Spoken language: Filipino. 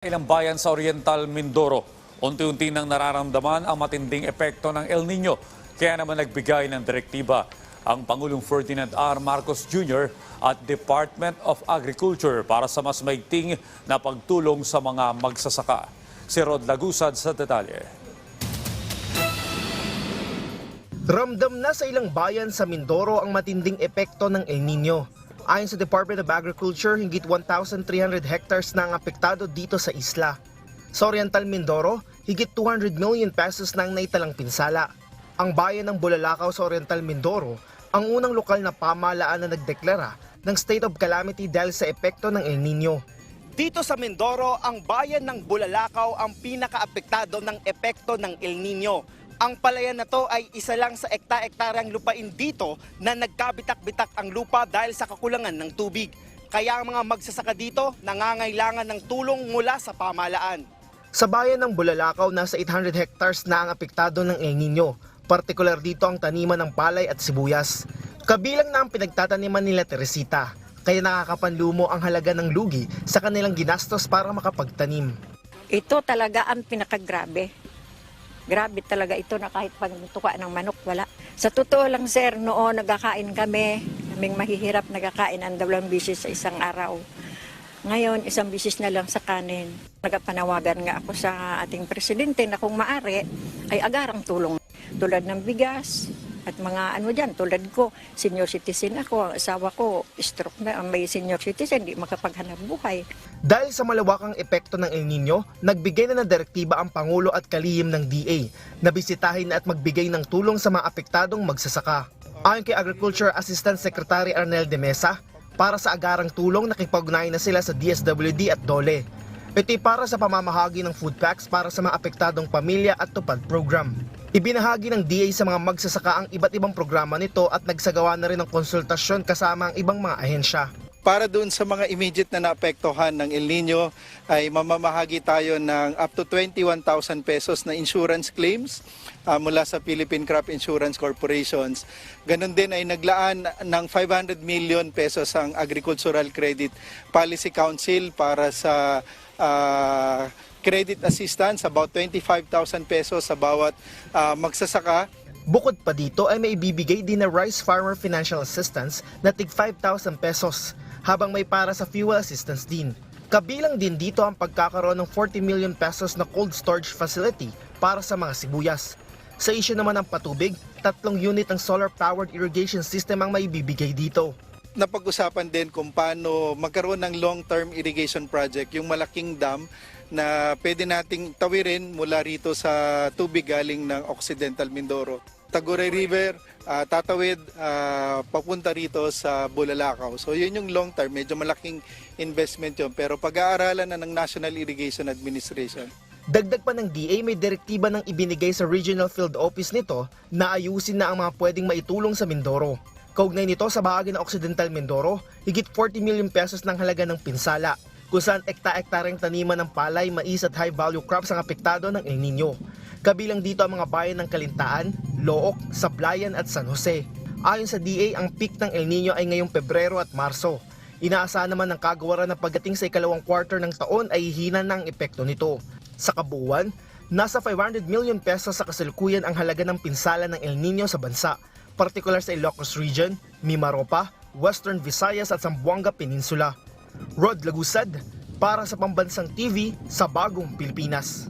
Ilang bayan sa Oriental Mindoro, unti-unti nang nararamdaman ang matinding epekto ng El Nino. Kaya naman nagbigay ng direktiba ang Pangulong Ferdinand R. Marcos Jr. at Department of Agriculture para sa mas maigting na pagtulong sa mga magsasaka. Si Rod Lagusad sa detalye. Ramdam na sa ilang bayan sa Mindoro ang matinding epekto ng El Nino. Ayon sa Department of Agriculture, higit 1,300 hectares na ang apektado dito sa isla. Sa Oriental Mindoro, higit 200 million pesos na ang naitalang pinsala. Ang bayan ng Bulalakaw sa Oriental Mindoro, ang unang lokal na pamahalaan na nagdeklara ng state of calamity dahil sa epekto ng El Nino. Dito sa Mindoro, ang bayan ng Bulalakaw ang pinakaapektado ng epekto ng El Nino. Ang palayan na to ay isa lang sa ekta-ektaryang lupain dito na nagkabitak-bitak ang lupa dahil sa kakulangan ng tubig. Kaya ang mga magsasaka dito nangangailangan ng tulong mula sa pamahalaan. Sa bayan ng Bulalakaw, nasa 800 hectares na ang apektado ng El Nino. Partikular dito ang taniman ng palay at sibuyas. Kabilang na ang pinagtataniman nila Teresita. Kaya nakakapanlumo ang halaga ng lugi sa kanilang ginastos para makapagtanim. Ito talaga ang pinakagrabe. Grabe talaga ito na kahit pagtuka ng manok, wala. Sa totoo lang, sir, noon nagkakain kami, kaming mahihirap nagkakain ang dalawang bisis sa isang araw. Ngayon, isang bisis na lang sa kanin. Nagapanawagan nga ako sa ating presidente na kung maari, ay agarang tulong. Tulad ng bigas, at mga ano dyan, tulad ko, senior citizen ako, ang asawa ko, stroke na, may senior citizen, di makapaghanap buhay. Dahil sa malawakang epekto ng El Nino, nagbigay na ng direktiba ang Pangulo at kalihim ng DA na bisitahin at magbigay ng tulong sa mga apektadong magsasaka. Ayon kay Agriculture Assistant Secretary Arnel de Mesa, para sa agarang tulong nakipag-ugnayan na sila sa DSWD at DOLE. Ito'y para sa pamamahagi ng food packs para sa mga apektadong pamilya at tupad program. Ibinahagi ng DA sa mga magsasaka ang iba't ibang programa nito at nagsagawa na rin ng konsultasyon kasama ang ibang mga ahensya. Para doon sa mga immediate na naapektuhan ng El Nino ay mamamahagi tayo ng up to 21,000 pesos na insurance claims ah, mula sa Philippine Crop Insurance Corporations. Ganon din ay naglaan ng 500 million pesos ang Agricultural Credit Policy Council para sa ah, credit assistance about 25,000 pesos sa bawat ah, magsasaka Bukod pa dito ay may ibibigay din na Rice Farmer Financial Assistance na tig 5,000 pesos habang may para sa fuel assistance din. Kabilang din dito ang pagkakaroon ng 40 million pesos na cold storage facility para sa mga sibuyas. Sa isyu naman ng patubig, tatlong unit ng solar-powered irrigation system ang maibibigay dito. Napag-usapan din kung paano magkaroon ng long-term irrigation project, yung malaking dam na pwede nating tawirin mula rito sa tubig galing ng Occidental Mindoro. Taguray River, ah, tatawid ah, papunta rito sa Bulalakaw. So yun yung long term, medyo malaking investment yun. Pero pag-aaralan na ng National Irrigation Administration. Dagdag pa ng DA may direktiba ng ibinigay sa Regional Field Office nito na ayusin na ang mga pwedeng maitulong sa Mindoro. Kaugnay nito sa bahagi ng Occidental Mindoro, higit 40 million pesos ng halaga ng pinsala, kung saan ekta-ektaryang taniman ng palay, mais at high-value crops ang apektado ng El Nino. Kabilang dito ang mga bayan ng Kalintaan, Look, Sablayan at San Jose. Ayon sa DA, ang peak ng El Nino ay ngayong Pebrero at Marso. Inaasahan naman ng kagawaran na pagdating sa ikalawang quarter ng taon ay hihina na ang epekto nito. Sa kabuuan, nasa 500 million pesos sa kasalukuyan ang halaga ng pinsala ng El Nino sa bansa, partikular sa Ilocos Region, Mimaropa, Western Visayas at Zamboanga Peninsula. Rod Lagusad, para sa Pambansang TV sa Bagong Pilipinas.